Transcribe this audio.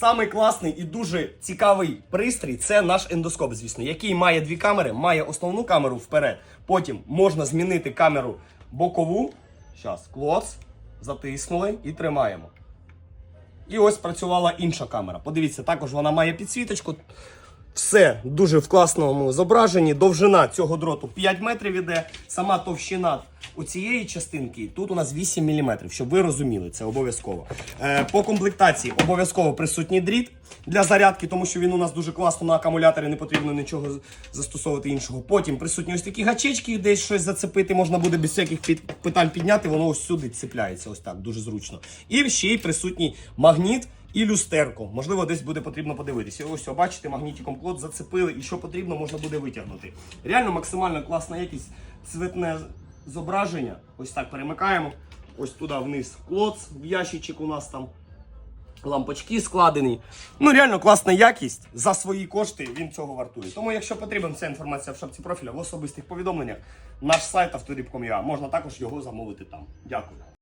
Самий класний і дуже цікавий пристрій це наш ендоскоп, звісно, який має дві камери, має основну камеру вперед. Потім можна змінити камеру бокову. Зараз, клоц, затиснули і тримаємо. І ось працювала інша камера. Подивіться, також вона має підсвіточку. Все дуже в класному зображенні. Довжина цього дроту 5 метрів іде. Сама товщина у цієї частинки тут у нас 8 мм, щоб ви розуміли, це обов'язково. Е, по комплектації обов'язково присутній дріт для зарядки, тому що він у нас дуже класно на акумуляторі, не потрібно нічого застосовувати іншого. Потім присутні ось такі гачечки, десь щось зацепити, можна буде без всяких під- питань підняти, воно ось сюди цепляється, ось так, дуже зручно. І ще й присутній магніт і люстерко. Можливо, десь буде потрібно подивитися. Ось, о, бачите, магнітиком клод зацепили, і що потрібно, можна буде витягнути. Реально максимально класна якість цветне зображення. Ось так перемикаємо. Ось туди вниз клоц, в ящичок у нас там. Лампочки складені. Ну, реально класна якість. За свої кошти він цього вартує. Тому, якщо потрібна вся інформація в шапці профіля, в особистих повідомленнях, наш сайт авторіб.com.ua, Можна також його замовити там. Дякую.